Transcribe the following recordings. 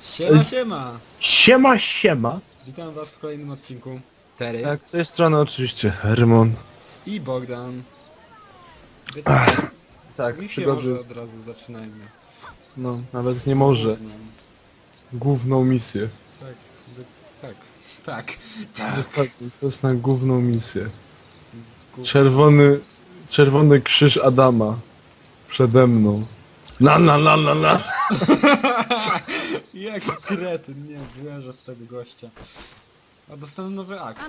Siema, siema! Siema, siema. Witam was w kolejnym odcinku. Tery Tak, z tej strony oczywiście Hermon. i Bogdan. Wiecie, Tak, misję może przygody. od razu zaczynajmy. No, nawet nie może. No, Główną misję. tak, do- tak, tak, tak. Dokładnie, to jest na główną misję. Czerwony, czerwony krzyż Adama. Przede mną. Na, na, na, na, na. Jaki kretyn, nie, wierzę w tego gościa. A dostanę nowy akt. Oh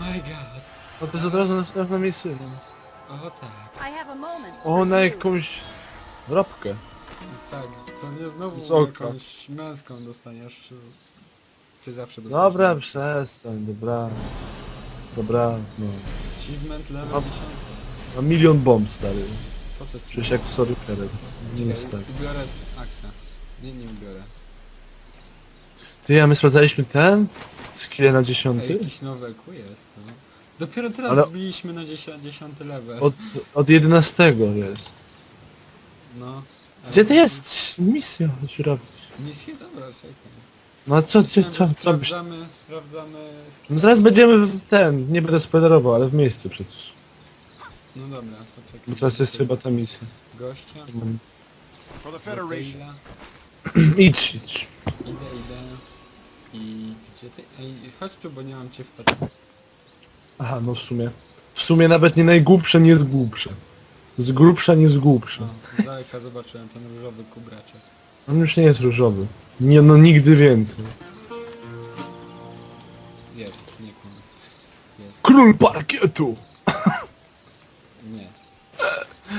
my god. No to jest od razu następna misja. no. O tak, I have a moment. O, na jakąś robkę. tak. To nie znowu oka. jakąś męską dostaniesz. Ty zawsze dostaniesz. Dobra, męską. przestań, dobra. Dobra, no. Achievement level Dobra. 10. Mam milion bomb, stary. Po co ci? Przecież jak Sorykerem. Nie jest tak. Czekaj, ubiorę aksa. Nie, nie ubiorę. Ty, a my sprawdzaliśmy ten? Skille na Ej, dziesiąty? jakiś nowy EQ jest, no. Dopiero teraz Ale- wbiliśmy na 10, 10 level. Od, od 11 jest. No. Gdzie ty jest? Misja, chodź robić. Misję? Dobra, czekaj. No a co, co, Myślałem, co, byś... Sprawdzamy, sprawdzamy... No zaraz będziemy w ten, nie będę spoilerował, ale w miejscu przecież. No dobra, poczekaj. Bo teraz jest chyba ta misja. Gościa. For the Federation. Idź, idź. Idę, idę. I gdzie ty? Ej, chodź tu, bo nie mam cię w patrz. Aha, no w sumie. W sumie nawet nie najgłupsze, nie jest głupsze. Z grubsza nie jest głupsze. No, z daleka zobaczyłem ten różowy kubraczek. On już nie jest różowy. Nie, no nigdy więcej. Jest, nie kłam. Jest. Król parkietu! Nie.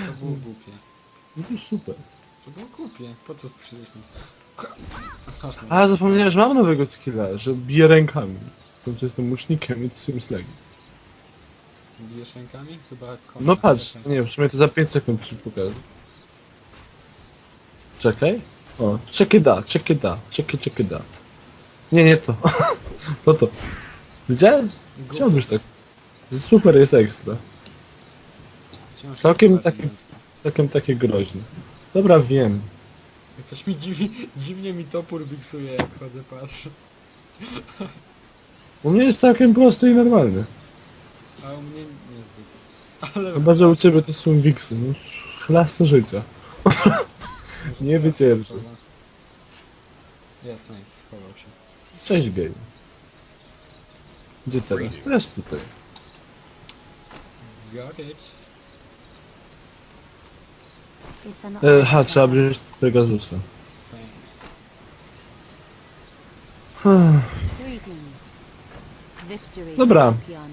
To było głupie. No to super. To było głupie. Po co nas- A, zapomniałem, że mam nowego skilla, że bije rękami. Końcu jestem łucznikiem i Sims Legi. Bijesz rękami? Chyba konia. No patrz, nie, w sumie to za 5 sekund ci pokażę. Czekaj. O, czekaj da, czekaj da, czekaj, czekaj da. Nie, nie to. to to. Widziałeś? Głupie. Chciałbyś tak. Super jest ekstra. Całkiem taki- męsko. Całkiem takie groźne. Dobra, wiem. Coś mi dziwi, dziwnie mi topór wiksuje jak chodzę, patrzę. U mnie jest całkiem prosty i normalny. A u mnie niezbyt. Ale... Chyba, że u ciebie to są wiksy. No, chlasta życia. może nie teraz wycierpię. schowa. Jest, nice, schował się. Cześć, gej. Gdzie teraz? Teraz tutaj. Got it. It's an E, ha, trzeba wziąć Pegasusa. Thanks. Greetings. Victory. Dobra. champion.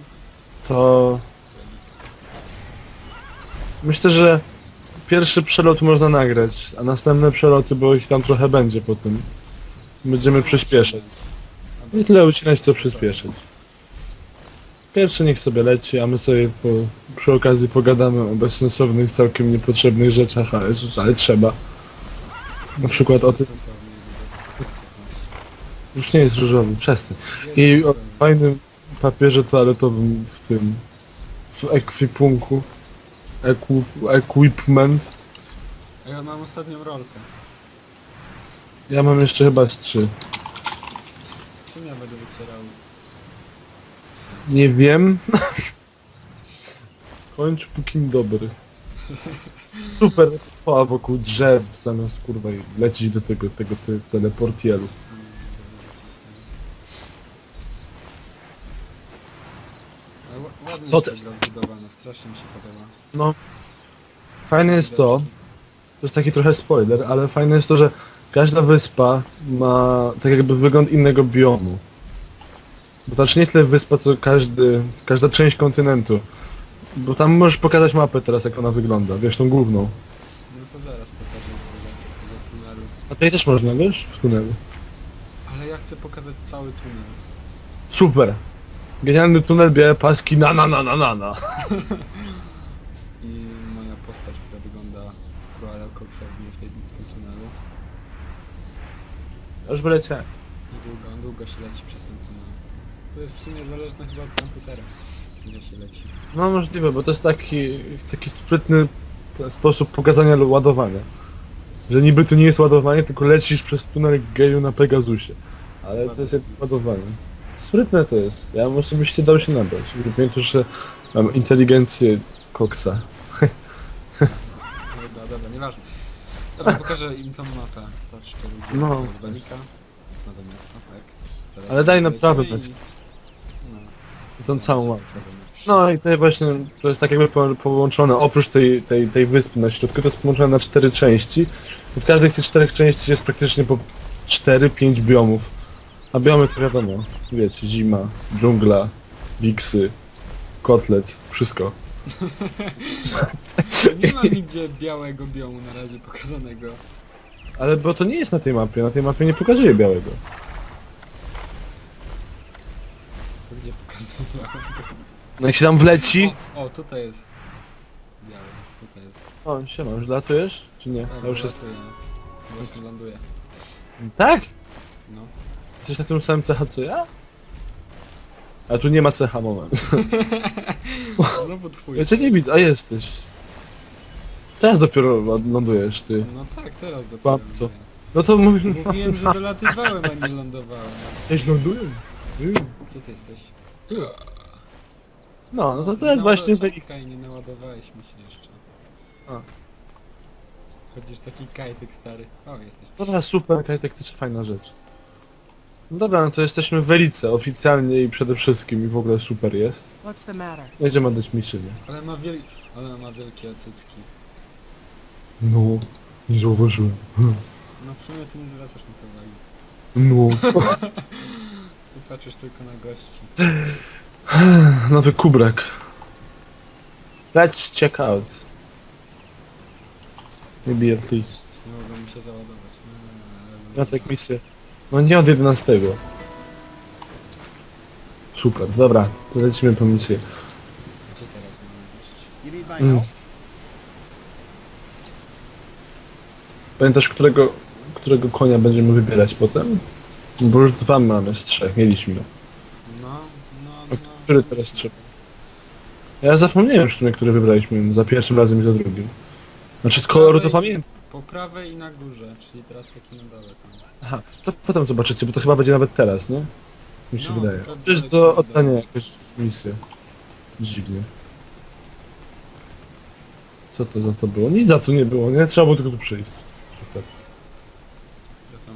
To... Myślę, że pierwszy przelot można nagrać, a następne przeloty, bo ich tam trochę będzie potem. Będziemy przyspieszać. Nie tyle ucinać, co przyspieszyć. Pierwszy niech sobie leci, a my sobie po, przy okazji pogadamy o bezsensownych, całkiem niepotrzebnych rzeczach, ale, ale trzeba. Na przykład o tym, już nie jest różowy, przestań. I o fajnym papierze toaletowym w tym, w ekwipunku, equi, equipment. A ja mam ostatnią rolkę. Ja mam jeszcze chyba z trzy. Czym ja będę wycierał? Nie wiem. Kończ póki dobry. Super trwa wokół drzew zamiast kurwa lecieć do tego, tego, tego teleportielu. Ale ła- Ładnie jest to zbudowane, strasznie mi się podoba. No. Fajne jest to, to jest taki trochę spoiler, ale fajne jest to, że każda wyspa ma tak jakby wygląd innego biomu. Bo to znaczy nie tyle wyspa, co każdy, każda część kontynentu. Bo tam możesz pokazać mapę teraz, jak ona wygląda, wiesz, tą główną. No to zaraz pokażę informację z tego tunelu. A tutaj też można, wiesz, w tunelu. Ale ja chcę pokazać cały tunel. Super! Genialny tunel, białe paski, na na na na na na. I moja postać, która wygląda Coxa wbije w, tej, w tym tunelu. Już wyleciałem. I długo, długo się leci przez ten tunel. To jest w sumie zależne chyba od komputera, gdzie się leci. No możliwe, bo to jest taki, taki sprytny sposób pokazania lu- ładowania. Że niby to nie jest ładowanie, tylko lecisz przez tunel geju na Pegasusie. Ale to jest jak ładowanie. Sprytne to jest. Ja może byście dał się nabrać. Gdyby to, że mam inteligencję koksa. No Dobra, dobra, nieważne. Dobra, pokażę im tą mapę. Patrzcie, ludzie. No. To jest Banika. Jest nowe miasto, tak. Zaraz Ale daj na lecimy prawy i-. No. Tą całą mapę. No i tutaj właśnie to jest tak jakby po, połączone, oprócz tej, tej, tej wyspy na środku, to jest połączone na cztery części. I w każdej z tych czterech części jest praktycznie po 4-5 biomów. A biomy to wiadomo, wiecie, zima, dżungla, wiksy, kotlet, wszystko. Nie ma nigdzie białego biomu na razie pokazanego. Ale bo to nie jest na tej mapie, na tej mapie nie pokazuje białego. To gdzie pokazuje No jak się tam wleci... O, o, tutaj jest biały, tutaj jest. O, siema, już latujesz? Czy nie? O, Ja już jest... latuje. Właśnie ląduje. Tak? No. Jesteś na tym samym cecha co ja? A tu nie ma cecha, moment. Znowu twój. Ja cię nie widzę, a jesteś. Teraz dopiero lądujesz, ty. No tak, teraz dopiero. Babco. ląduję. No to mówię, Mówiłem, że dolatywałem, a nie lądowałem. coś ląduje? Co ty jesteś? No, no to to jest właśnie wynik. Czekaj, nie naładowałeś mi się jeszcze. A. Chodzisz taki kajtek stary. O, jesteś. Dobra, super, Kajtek, to jest fajna rzecz. No dobra, no to jesteśmy w Elice, oficjalnie i przede wszystkim i w ogóle super jest. What's the matter? Będziemy oddać miszynie. Ale ma wiel... Ale ma wielkie cycki. No, nie zauważyłem. No w sumie ty nie zwracasz na to uwagi. No. Tu patrzysz tylko na gości. Nowy kubrak. Let's check out. Maybe at least. Nie mogą mi się załadować. Mm, Ja tak misję. No nie od 11. Super, dobra, to lecimy po misję. Gdzie teraz iść? My Mm. help? Pamiętasz, którego, którego konia będziemy wybierać potem? Bo już dwa mamy z trzech, mieliśmy. No, no, A no. który teraz trzeba? Ja zapomniałem już w sumie, który wybraliśmy za pierwszym razem i za drugim. Znaczy z koloru to pamiętam. Po prawej i na górze, czyli teraz taki na dole tam. Aha, to potem zobaczycie, bo to chyba będzie nawet teraz, nie? Mi się No, wydaje. to To jest do oddania jakoś misję. Dziwnie. Co to za to było? Nic za to nie było, nie? Trzeba było tylko tu przyjść. Super. Ja to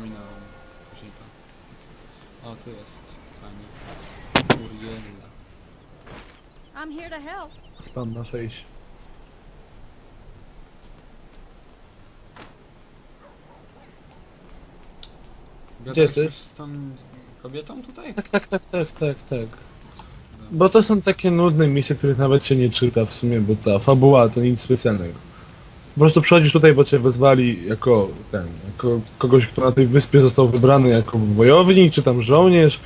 to. O, tu jest. Pani. Uriella. I'm here to help. Spam na face. Gadasz jesteś? z tą kobietą tutaj? Tak, tak, tak, tak, tak, tak. Bo to są takie nudne misje, których nawet się nie czyta w sumie, bo ta fabuła to nic specjalnego. Po prostu przychodzisz tutaj, bo cię wezwali jako ten, jako kogoś, kto na tej wyspie został wybrany jako wojownik, czy tam żołnierz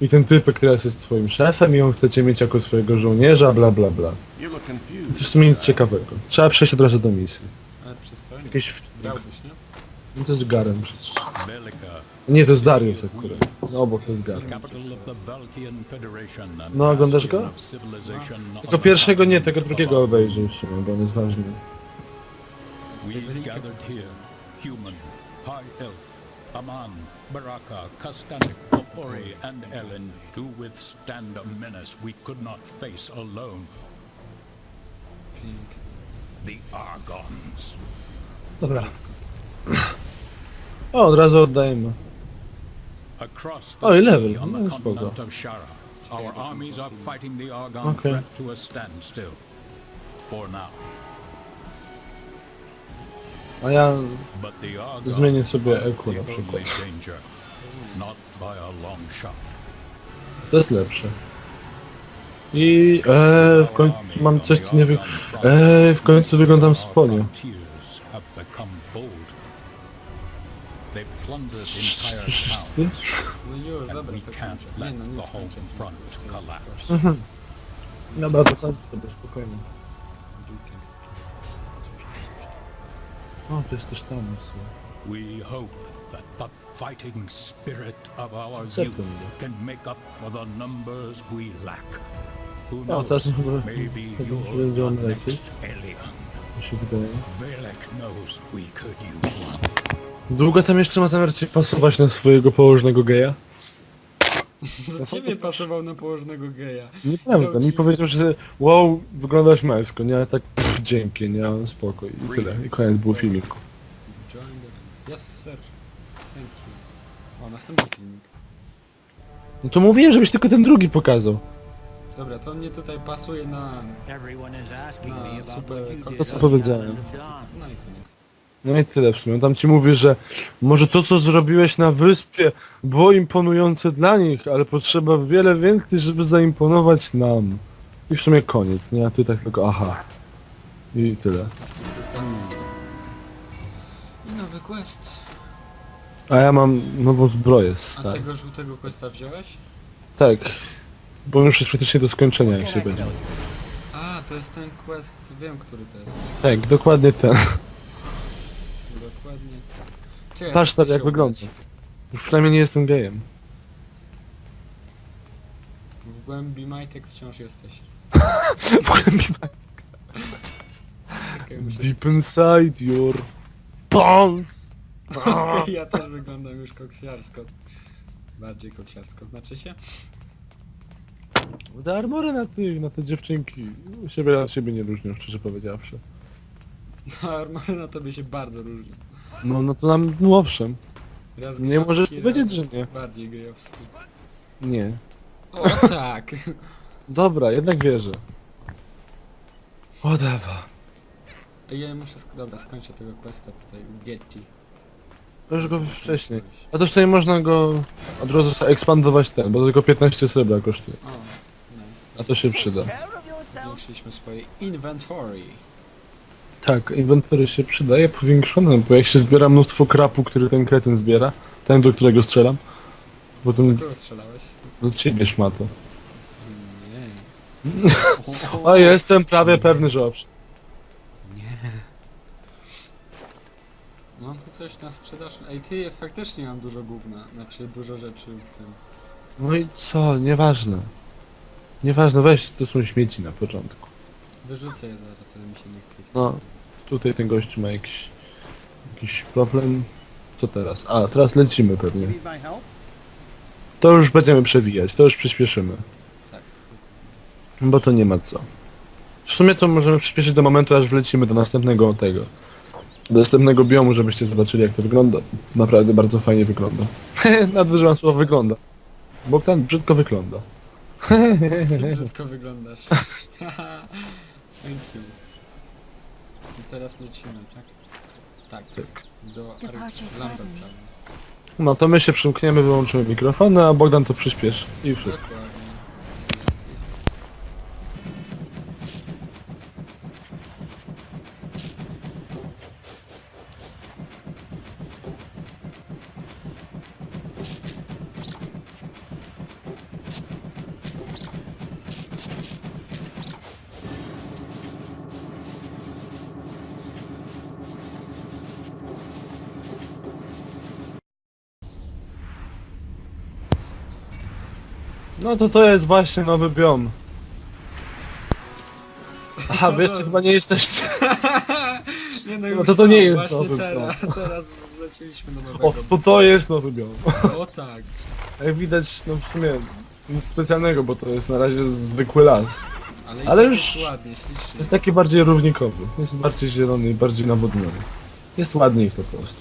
i ten typek teraz jest twoim szefem i on chce cię mieć jako swojego żołnierza, bla bla bla. You look To confused. w sumie nic ciekawego. Trzeba przejść od razu do misji. Ale przystojnie. Jakieś... No to jest Garen przecież. Nie, to jest Darius akurat. No obok to jest Garen. No, oglądasz go? Tylko pierwszego nie, tego drugiego obejrzyj bo on jest ważny. Aman, Baraka, Kastanik, Opori and Ellen to withstand a menace we could not face alone. The Argons. Dobra. O, od razu oddajemy. Across the Oh, sea 11. on No, the spoko. continent of Shara, our armies are fighting the Argon Okay. threat to a standstill. For now. A ja But the Argon zmienię sobie are eku the na przykład. only danger, not by a long shot. To jest lepsze. I eee, w końcu mam coś co nie wiem. Eee, w końcu wyglądam spodnie. They plundered entire towns, ty? No już, and we can't let the home front collapse. proszę. Dobra, to kończ sobie spokojnie. O, to jest też tam. We hope that the fighting spirit of our youth can make up for the numbers we lack. Who knows? teraz chyba Maybe będzie the next alien. Velek knows we could use one. Długo tam jeszcze ma zamiar ci pasować na swojego położnego geja? Do ciebie pasował na położonego geja. Nieprawda, Dał mi ci- powiedział, że wow, wyglądasz męsko, nie? Ale tak pff, dzięki, nie? Spoko i tyle. I koniec było filmiku. Join the ranks. Yes, sir. Thank you. O, następny filmik. No to mówiłem, żebyś tylko ten drugi pokazał. Dobra, to mnie tutaj pasuje na... Everyone is asking No, me about super what you kon- did To co powiedziałem. No i koniec. No i tyle w sumie. Tam ci mówi, że może to co zrobiłeś na wyspie było imponujące dla nich, ale potrzeba wiele więcej, żeby zaimponować nam. I w sumie koniec, nie? A ty tak tylko aha. I tyle. I nowy quest. A ja mam nową zbroję, A stary. tego żółtego questa wziąłeś? Tak. Bo już jest praktycznie do skończenia, jak się będzie. A, to jest ten quest, wiem który to jest. Tak, dokładnie ten. Czekaj, Patrz stary, się jak wygląda. Już przynajmniej nie jestem gejem. W głębi majtek wciąż jesteś. W głębi Czekaj, muszę... Deep inside your bones. ja też wyglądam już koksiarsko. Bardziej koksiarsko, znaczy się? Te armory na tych, na te dziewczynki siebie od siebie nie różnią, szczerze powiedziawszy. No, armory na tobie się bardzo różnią. No, no to nam, no owszem. Raz Nie możesz powiedzieć, że nie. Bardziej gejowski. Nie. O tak! Dobra, jednak wierzę. Whatever. Ej, Ja muszę... Sk dobra, skończę tego questa tutaj u Getty. To już go wcześniej. A to sobie można go od razu ekspandować ten, bo to tylko 15 srebra kosztuje. O, nice. A to się przyda. Zwiększyliśmy swoje inventory. Tak, inwentory się przydaje powiększone, bo jak się zbiera mnóstwo krapu, który ten kretyn zbiera, ten do którego strzelam, potem Kogo strzelałeś? do ciebie szmato. Nie. A jestem prawie pewny, że owszem. Nie. Mam tu coś na sprzedaż. Ej, ty, faktycznie mam dużo gówna. Znaczy, dużo rzeczy w tym. No i co, nieważne. Nieważne, weź, to są śmieci na początku. Wyrzucę je zaraz, ale mi się nie chce. ich No. Tutaj ten gościu ma jakiś, jakiś problem. Co teraz? A, teraz lecimy pewnie. To już będziemy przewijać, to już przyspieszymy. Bo to nie ma co. W sumie to możemy przyspieszyć do momentu, aż wlecimy do następnego tego. Do następnego biomu, żebyście zobaczyli jak to wygląda. Naprawdę bardzo fajnie wygląda. Nadużywam słowa wygląda. Bo ten brzydko wygląda. Brzydko wyglądasz. Thank you. I teraz lecimy, tak? Tak. Tak. Do Ar- Lambert. No to my się przymkniemy, wyłączymy mikrofony, a Bogdan to przyspieszy. I wszystko. Dokładnie. No to to jest właśnie nowy biom. Aha, wy jeszcze chyba nie jesteście. Nie no, No już to to nie jest właśnie nowy teraz, teraz wleciliśmy do nowego. O, to to jest nowy biom. O tak. Jak widać, no w sumie nic specjalnego, bo to jest na razie zwykły las. Ale, i Ale tak już jest ładnie, ślicznie. Jest taki bardziej równikowy. Jest bardziej zielony, bardziej nawodniony. Jest ładniej po prostu.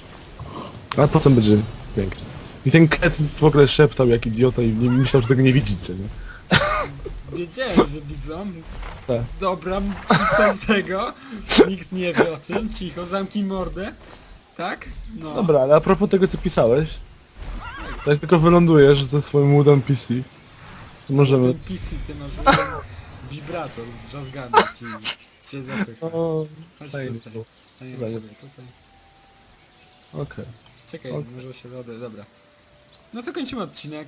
A potem będzie pięknie. I ten ket w ogóle szeptał jak idiota i nie myślał, że tego nie widzicie, nie? Wiedziałem, że widzą. Tak. Dobra, i co z tego? Nikt nie wie o tym. Cicho, zamknij mordę. Tak? No. Dobra, ale a propos tego co pisałeś, to jak tylko wylądujesz ze swoim łudem PC, to możemy... Ten PC, ty masz jeden wibrator drzazgany ci cię zapycha. O, Chodź fajnie tutaj. Staniemy Fajnie. sobie tutaj. Okej. Czekaj, może się wodę, dobra. No to kończymy odcinek.